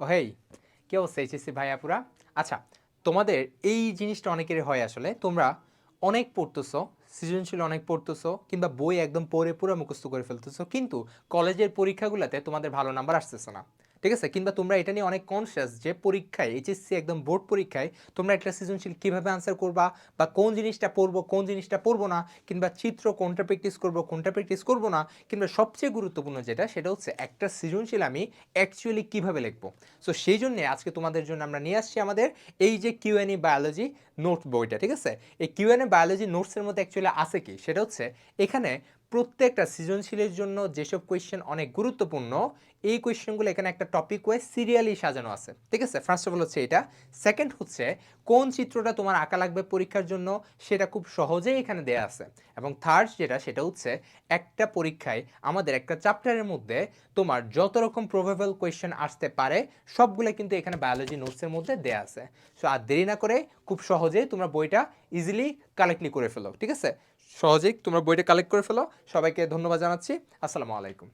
ও হেই, কি অবস্থা এইচএসসি ভাইয়াপুরা আচ্ছা তোমাদের এই জিনিসটা অনেকেরই হয় আসলে। তোমরা অনেক পড়তেছো, সৃজনশীল অনেক পড়তেছো, কিংবা বই একদম পড়ে পুরো মুখস্থ করে ফেলতেছো, কিন্তু কলেজের পরীক্ষাগুলোতে তোমাদের ভালো নাম্বার আসতেছে না। ঠিক আছে? কিংবা তোমরা এটা নিয়ে অনেক কনসিয়াস যে পরীক্ষায় এইচএসসি একদম বোর্ড পরীক্ষায় তোমরা একটা সৃজনশীল কীভাবে আনসার করবা বা কোন জিনিসটা পড়ব, কোন জিনিসটা পড়ব না, কিংবা চিত্র কোনটা প্র্যাকটিস করব, কোনটা প্র্যাকটিস করব না, কিংবা সবচেয়ে গুরুত্বপূর্ণ যেটা, সেটা হচ্ছে একটা সৃজনশীল আমি অ্যাকচুয়ালি কীভাবে লিখব? সো সেই জন্যে আজকে তোমাদের জন্য আমরা নিয়ে আসছি আমাদের এই যে কিউএনই বায়োলজি নোট বইটা, ঠিক আছে? এই কিউএনএ বায়োলজি নোটসের মধ্যে অ্যাকচুয়ালি আছে কি? সেটা হচ্ছে, এখানে প্রত্যেকটা সৃজনশীলের জন্য যেসব কোয়েশ্চেন অনেক গুরুত্বপূর্ণ, এই কোয়েশ্চেনগুলো এখানে একটা টপিক ওয়াইজ সিরিয়ালি সাজানো আছে। ঠিক আছে? ফার্স্ট অফ অল হচ্ছে এটা। সেকেন্ড হচ্ছে, কোন চিত্রটা তোমার আঁকা লাগবে পরীক্ষার জন্য, সেটা খুব সহজেই এখানে দেয়া আছে। এবং থার্ড যেটা, সেটা হচ্ছে, একটা পরীক্ষায় আমাদের একটা চ্যাপ্টারের মধ্যে তোমার যত রকম প্রোভেবল কোয়েশ্চেন আসতে পারে, সবগুলো কিন্তু এখানে বায়োলজি নোটসের মধ্যে দেয়া আছে। সো আর দেরি না করে, খুব সহজেই তোমরা বইটা ইজিলি কালেক্টলি করে ফেলো, ঠিক আছে? সহজেই তোমরা বইটা কালেক্ট করে ফেলো। সবাইকে ধন্যবাদ জানাচ্ছি। আসসালামু আলাইকুম।